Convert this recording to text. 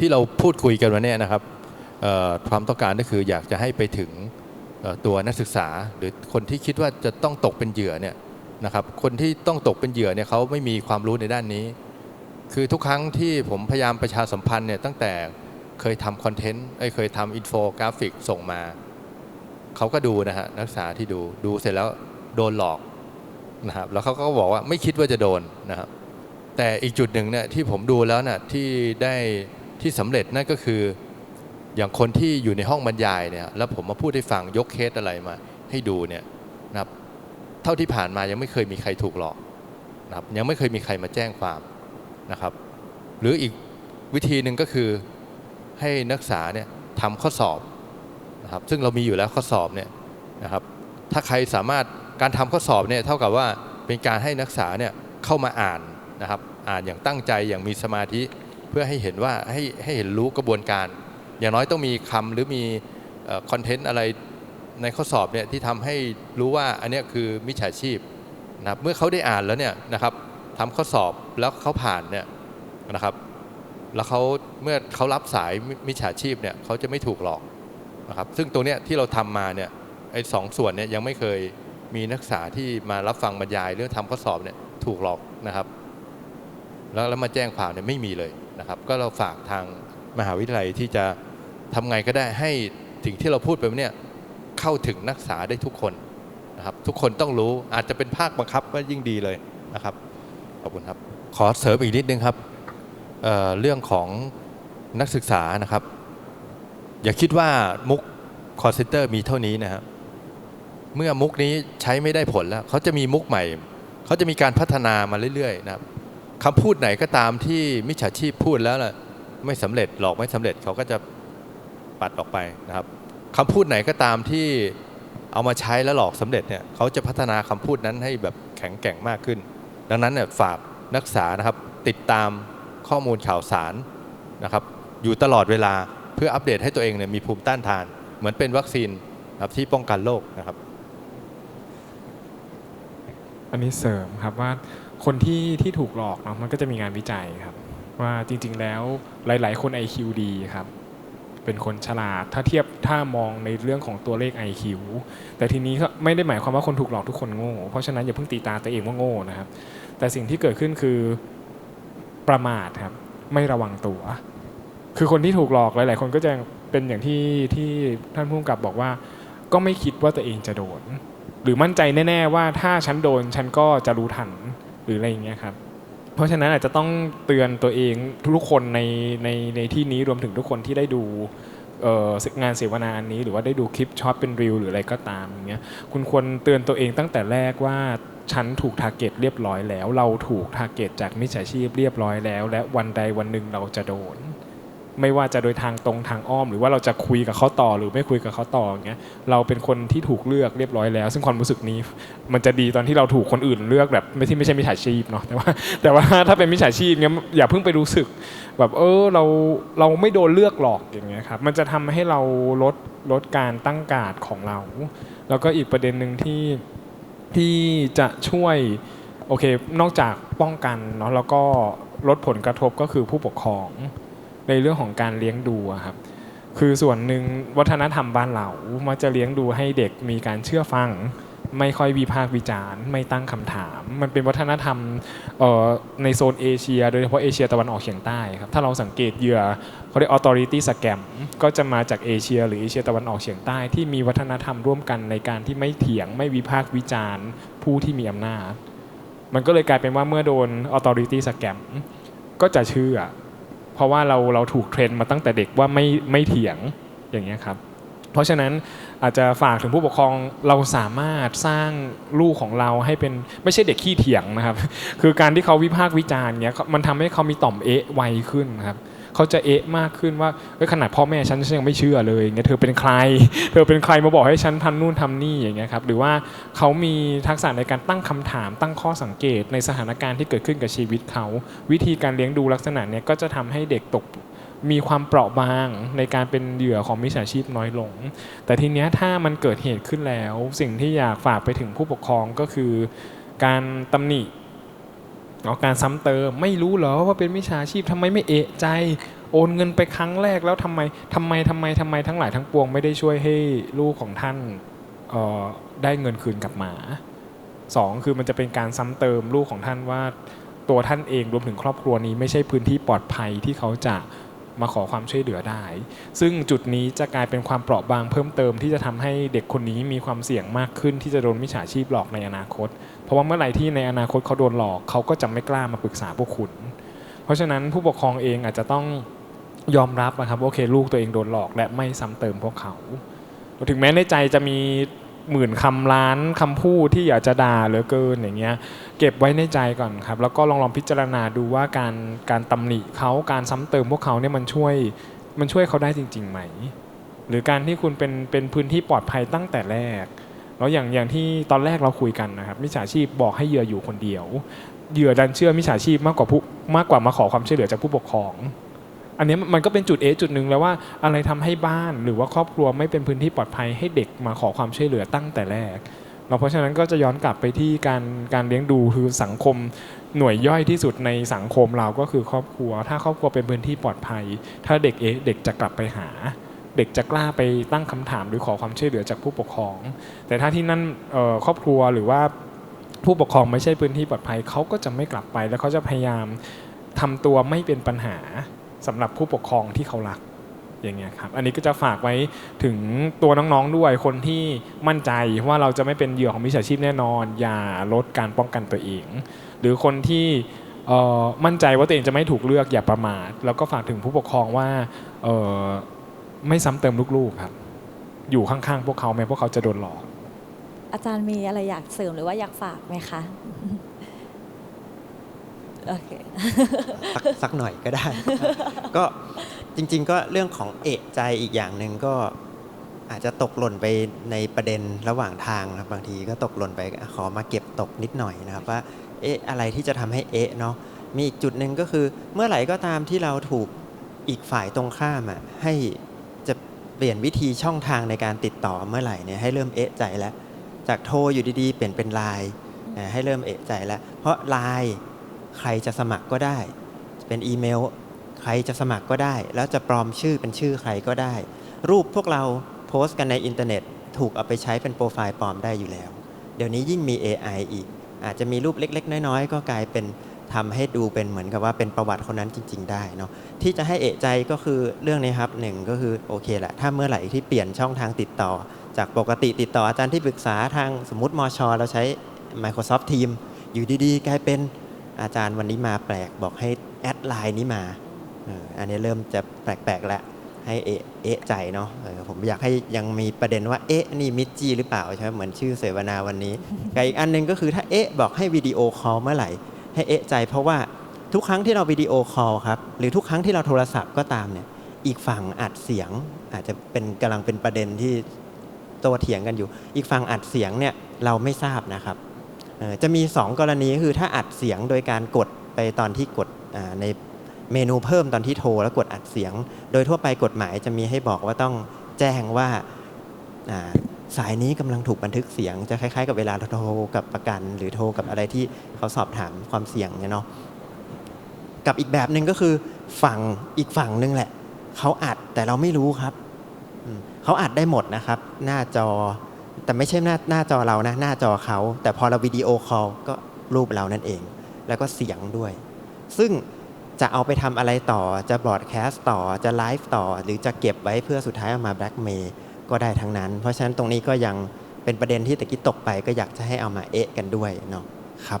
ที่เราพูดคุยกันวันเนี้ยนะครับความต้องการก็คืออยากจะให้ไปถึงตัวนักศึกษา หรือคนที่คิดว่าจะต้องตกเป็นเหยื่อเนี่ยนะครับคนที่ต้องตกเป็นเหยื่อเนี่ยเขาไม่มีความรู้ในด้านนี้ คือทุกครั้งที่ผมพยายามประชาสัมพันธ์เนี่ยตั้งแต่เคยทำคอนเทนต์เอ้เคยทำอินโฟกราฟิกส่งมา เขาก็ดูนะฮะนักศึกษาที่ดูดูเสร็จแล้วโดนหลอกนะครับแล้วเขาก็บอกว่าไม่คิดว่าจะโดนนะครับแต่อีกจุดหนึ่งเนี่ยที่ผมดูแล้วน่ะที่ได้ ที่สำเร็จนั่นก็คืออย่างคนที่อยู่ในห้องบรรยายเนี่ยแล้วผมมาพูดให้ฟังยกเคสอะไรมาให้ดูเนี่ยนะครับเท่าที่ผ่านมายังไม่เคยมีใครถูกหลอกนะครับยังไม่เคยมีใครมาแจ้งความนะครับ หรืออีกวิธีหนึ่งก็คือให้นักศึกษาเนี่ยทำข้อสอบนะครับซึ่งเรามีอยู่แล้วข้อสอบเนี่ยนะครับถ้าใครสามารถการทำข้อสอบเนี่ยเท่ากับว่าเป็นการให้นักศึกษาเนี่ยเข้ามาอ่านนะครับอ่านอย่างตั้งใจอย่างมีสมาธิ พื่อให้เห็นว่าให้ให้เห็นรู้กระบวนการ อย่างน้อยต้องมีคำหรือมีคอนเทนต์อะไรในข้อสอบเนี่ยที่ทำให้รู้ว่าอันนี้คือมิจฉาชีพนะครับเมื่อเขาได้อ่านแล้วเนี่ยนะครับทำข้อสอบแล้วเขาผ่านเนี่ยนะครับ แล้วเขาเมื่อเขารับสายมิจฉาชีพเนี่ยเขาจะไม่ถูกหลอกนะครับซึ่งตรงเนี้ยที่เราทำมาเนี่ยไอ้สองส่วนเนี่ยยังไม่เคยมีนักศึกษาที่มารับฟังบรรยายเรื่องทำข้อสอบเนี่ยถูกหลอกนะครับ แล้วแล้วมาแจ้งความเนี่ยไม่มีเลย นะครับ ก็เราฝากทางมหาวิทยาลัยที่จะทำไงก็ได้ให้ถึงที่เราพูดไปเนี่ยเข้าถึงนักศึกษาได้ทุกคนนะครับ ทุกคนต้องรู้อาจจะเป็นภาคบังคับก็ยิ่งดีเลยนะครับขอบคุณครับ ขอเสริมอีกนิดนึงครับเเรื่องของนักศึกษานะครับ อย่าคิดว่ามุกคอร์เซนเตอร์มีเท่านี้นะครับเมื่อมุกนี้ใช้ไม่ได้ผลแล้ว เขาจะมีมุกใหม่ เขาจะมีการพัฒนามาเรื่อยๆนะครับ คำพูดไหนก็ตามที่มิจฉาชีพพูดแล้วล่ะไม่สำเร็จหลอกไม่สำเร็จเขาก็จะปัดออกไปนะครับคำพูดไหนก็ตามที่เอามาใช้แล้วหลอกสำเร็จเนี่ยเขาจะพัฒนาคำพูดนั้นให้แบบแข็งแกร่งมากขึ้น ดังนั้นเนี่ยฝากนักศึกษานะครับติดตามข้อมูลข่าวสารนะครับอยู่ตลอดเวลาเพื่ออัปเดตให้ตัวเองเนี่ยมีภูมิต้านทาน เหมือนเป็นวัคซีนครับที่ป้องกันโรคนะครับ อันนี้เสริมครับว่า คนที่ที่ถูกหลอกเนาะมันก็จะมีงานวิจัยครับ ว่าจริง ๆ แล้วหลาย ๆ คน IQ ดีครับ เป็นคนฉลาดถ้าเทียบถ้ามองในเรื่องของตัวเลข IQ แต่ทีนี้ก็ไม่ได้หมายความว่าคนถูกหลอกทุกคนโง่เพราะฉะนั้นอย่าเพิ่งตีตาตัวเองว่าโง่นะครับ แต่สิ่งที่เกิดขึ้นคือประมาทครับ ไม่ระวังตัว คือคนที่ถูกหลอกหลาย ๆ คนก็จะเป็นอย่างที่ที่ท่านผู้กำกับบอกว่า ก็ไม่คิดว่าตัวเองจะโดน หรือมั่นใจแน่ ๆ ว่าถ้าฉันโดนฉันก็จะรู้ทัน หรืออะไรอย่างเงี้ยครับเพราะฉะนั้นอาจจะต้องเตือนตัวเองทุกคนในในในที่นี้รวมถึงทุกคนที่ได้ดูงานเสวนาอันนี้ หรือว่าได้ดูคลิปช็อตเป็นรีวหรืออะไรก็ตามอย่างเงี้ยคุณควรเตือนตัวเองตั้งแต่แรกว่าฉันถูกทาร์เก็ตเรียบร้อยแล้ว เราถูกทาร์เก็ตจากมิจฉาชีพเรียบร้อยแล้ว และวันใดวันหนึ่งเราจะโดน ไม่ว่าจะโดยทางตรงทางอ้อม หรือว่าเราจะคุยกับเขาต่อหรือไม่คุยกับเขาต่ออย่างเงี้ยเราเป็นคนที่ถูกเลือกเรียบร้อยแล้ว ซึ่งความรู้สึกนี้ มันจะดีตอนที่เราถูกคนอื่นเลือกแบบไม่ที่ไม่ใช่มิจฉาชีพเนาะแต่ว่าแต่ว่าถ้าเป็นมิจฉาชีพเงี้ยอย่าเพิ่งไปรู้สึก แบบเออเราเราไม่โดนเลือกหลอกอย่างเงี้ยครับมันจะทำให้เราลดลดการตั้งการ์ดของเรา แล้วก็อีกประเด็นหนึ่งที่ที่จะช่วยโอเค นอกจากป้องกันเนาะแล้วก็ลดผลกระทบก็คือผู้ปกครอง ในเรื่องของการเลี้ยงดูครับคือส่วนหนึ่งวัฒนธรรมบ้านเรามักจะเลี้ยงดูให้เด็กมีการเชื่อฟัง ไม่ค่อยวิพากษ์วิจารณ์ ไม่ตั้งคำถาม มันเป็นวัฒนธรรมในโซนเอเชีย โดยเฉพาะเอเชียตะวันออกเฉียงใต้ครับถ้าเราสังเกตเหยื่อเขาเรียก authority scam ก็จะมาจากเอเชีย หรือเอเชียตะวันออกเฉียงใต้ที่มีวัฒนธรรมร่วมกันในการที่ไม่เถียง ไม่วิพากษ์วิจารณ์ ผู้ที่มีอำนาจ มันก็เลยกลายเป็นว่าเมื่อโดน authority scam ก็จะเชื่อ เพราะว่าเราเราถูกเทรนมาตั้งแต่เด็กว่าไม่ไม่เถียงอย่างเงี้ยครับเพราะฉะนั้นอาจจะฝากถึงผู้ปกครองเราสามารถสร้างลูกของเราให้เป็นไม่ใช่เด็กขี้เถียงนะครับ คือการที่เขาวิพากษ์วิจารณ์เงี้ยมันทำให้เขามีต่อมเอะไวขึ้นครับ เขาจะเอะมากขึ้นว่าขนาดพ่อแม่ฉันฉันยังไม่เชื่อเลยเงี้ยเธอเป็นใคร เธอเป็นใครมาบอกให้ฉันทำนู่นทำนี่อย่างเงี้ยครับหรือว่าเขามีทักษะในการตั้งคำถาม ตั้งข้อสังเกตในสถานการณ์ที่เกิดขึ้นกับชีวิตเขา วิธีการเลี้ยงดูลักษณะเนี้ยก็จะทำให้เด็กตกมีความเปราะบางในการเป็นเหยื่อของมิจฉาชีพน้อยลง แต่ทีเนี้ยถ้ามันเกิดเหตุขึ้นแล้ว สิ่งที่อยากฝากไปถึงผู้ปกครองก็คือ การตำหนิ เอาการซ้ำเติมไม่รู้เหรอว่าเป็นมิจฉาชีพทำไมไม่เอะใจโอนเงินไปครั้งแรกแล้วทำไมทำไมทำไมทำไมทั้งหลายทั้งปวงไม่ได้ช่วยให้ลูกของท่านออได้เงินคืนกลับมาสองคือมันจะเป็นการซ้ำเติมลูกของท่านว่าตัวท่านเองรวมถึงครอบครัวนี้ไม่ใช่พื้นที่ปลอดภัยที่เขาจะ มาขอความช่วยเหลือได้ ซึ่งจุดนี้จะกลายเป็นความเปราะบางเพิ่มเติมที่จะทำให้เด็กคนนี้มีความเสี่ยงมากขึ้นที่จะโดนมิจฉาชีพหลอกในอนาคต เพราะว่าเมื่อไหร่ที่ในอนาคตเขาโดนหลอกเขาก็จะไม่กล้ามาปรึกษาพวกคุณ เพราะฉะนั้นผู้ปกครองเองอาจจะต้องยอมรับนะครับโอเคลูกตัวเองโดนหลอกและไม่ซ้ำเติมพวกเขา ถึงแม้ในใจจะมี หมื่นคำล้านคำพูดที่อยากจะด่าเหลือเกินอย่างเงี้ยเก็บไว้ในใจก่อนครับ แล้วก็ลองลองพิจารณาดูว่าการการตำหนิเขาการซ้ำเติมพวกเขาเนี่ยมันช่วยมันช่วยเขาได้จริง ๆ ไหม หรือการที่คุณเป็นเป็นพื้นที่ปลอดภัยตั้งแต่แรกแล้วอย่างอย่างที่ตอนแรกเราคุยกันนะครับมิจฉาชีพบอกให้เหยื่ออยู่คนเดียวเหยื่อดันเชื่อมิจฉาชีพมากกว่าผู้มากกว่ามาขอความช่วยเหลือจากผู้ปกครอง อันนี้มันก็เป็นจุดเอจุดหนึ่งแล้วว่าอะไรทำให้บ้านหรือว่าครอบครัวไม่เป็นพื้นที่ปลอดภัยให้เด็กมาขอความช่วยเหลือตั้งแต่แรกเราเพราะฉะนั้นก็จะย้อนกลับไปที่การการเลี้ยงดูคือสังคมหน่วยย่อยที่สุดในสังคมเราก็คือครอบครัว ถ้าครอบครัวเป็นพื้นที่ปลอดภัย ถ้าเด็กเอเด็กจะกลับไปหา เด็กจะกล้าไปตั้งคำถามหรือขอความช่วยเหลือจากผู้ปกครอง แต่ถ้าที่นั่นเอ่อครอบครัวหรือว่าผู้ปกครองไม่ใช่พื้นที่ปลอดภัยเขาก็จะไม่กลับไป แล้วเขาจะพยายามทำตัวไม่เป็นปัญหา สำหรับผู้ปกครองที่เขารักอย่างเงี้ยครับอันนี้ก็จะฝากไว้ถึงตัวน้องๆด้วยคนที่มั่นใจว่าเราจะไม่เป็นเหยื่อของมิจฉาชีพแน่นอน อย่าลดการป้องกันตัวเอง หรือคนที่มั่นใจว่าตัวเองจะไม่ถูกเลือกอย่าประมาทแล้วก็ฝากถึงผู้ปกครองว่าไม่ซ้ำเติมลูกๆครับ อยู่ข้างๆพวกเขาแม้พวกเขาจะโดนหลอก อาจารย์มีอะไรอยากเสริมหรือว่าอยากฝากไหมคะ โอเค สักสักหน่อยก็ได้ ก็จริง ๆ ก็เรื่องของเอกใจอีกอย่างหนึ่งก็อาจจะตกหล่นไปในประเด็นระหว่างทางนะครับบางทีก็ตกหล่นไปขอมาเก็บตกนิดหน่อยนะครับว่าเอ๊ะอะไรที่จะทำให้เอ๊ะเนาะมีอีกจุดหนึ่งก็คือเมื่อไหร่ก็ตามที่เราถูกอีกฝ่ายตรงข้ามอะให้จะเปลี่ยนวิธีช่องทางในการติดต่อเมื่อไหร่เนี่ยให้เริ่มเอ๊ะใจแล้ว จากโทรอยู่ดีๆ เปลี่ยนเป็นไลน์ให้เริ่มเอะใจแล้ว เพราะไลน์ ใครจะสมัครก็ได้ เป็นอีเมล ใครจะสมัครก็ได้ แล้วจะปลอมชื่อเป็นชื่อใครก็ได้ รูปพวกเราโพสต์กันในอินเทอร์เน็ต ถูกเอาไปใช้เป็นโปรไฟล์ปลอมได้อยู่แล้ว เดี๋ยวนี้ยิ่งมี AI อีก อาจจะมีรูปเล็ก ๆ น้อย ๆ ก็กลายเป็นทำให้ดูเป็นเหมือนกับว่าเป็นประวัติคนนั้นจริง ๆ ได้เนาะที่จะให้เอะใจก็คือเรื่องนี้ครับหนึ่งก็คือโอเคแหละถ้าเมื่อไหร่ที่เปลี่ยนช่องทางติดต่อ จากปกติติดต่ออาจารย์ที่ปรึกษาทางสมมติมอชเราใช้ Microsoft Team อยู่ดีๆ กลายเป็น อาจารย์วันนี้มาแปลกบอกให้แอดไลน์นี้มาอันนี้เริ่มจะแปลกๆแล้วให้เอะเอะใจเนาะผมอยากให้ยังมีประเด็นว่าเอ๊ะนี่มิจจีหรือเปล่าใช่ไหมเหมือนชื่อเสวนาวันนี้กับอีกอันหนึงก็คือถ้าเอ๊ะบอกให้วิดีโอคอลเมื่อไหร่ให้เอะใจ เพราะว่าทุกครั้งที่เราวิดีโอคอลครับหรือทุกครั้งที่เราโทรศัพท์ก็ตามเนี่ยอีกฝั่งอัดเสียง อาจจะเป็นกำลังเป็นประเด็นที่โต้เถียงกันอยู่ อีกฝั่งอัดเสียงเนี่ยเราไม่ทราบนะครับ จะมี 2 กรณีคือถ้าอัดเสียงโดยการกดไปตอนที่กดในเมนูเพิ่มตอนที่โทรแล้วกดอัดเสียง โดยทั่วไปกฎหมายจะมีให้บอกว่าต้องแจ้งว่าสายนี้กำลังถูกบันทึกเสียงจะคล้ายๆ กับเวลาโทรกับประกัน หรือโทรกับอะไรที่เขาสอบถามความเสี่ยงเนี่ยเนาะกับอีกแบบหนึ่งก็คือฝั่งอีกฝั่งหนึงแหละเขาอัดแต่เราไม่รู้ครับเขาอัดได้หมดนะครับ หน้าจอ แต่ไม่ใช่หน้าหน้าจอเรานะ หน้าจอเขา แต่พอเราวิดีโอคอลก็รูปเรานั่นเอง แล้วก็เสียงด้วย ซึ่งจะเอาไปทำอะไรต่อจะบลอดแคสต์ต่อจะไลฟ์ต่อ หรือจะเก็บไว้เพื่อสุดท้ายเอามาแบล็กเมย์ก็ได้ทั้งนั้น เพราะฉะนั้นตรงนี้ก็ยังเป็นประเด็นที่ตะกี้ตกไปก็อยากจะให้เอามาเอะกันด้วยเนาะครับ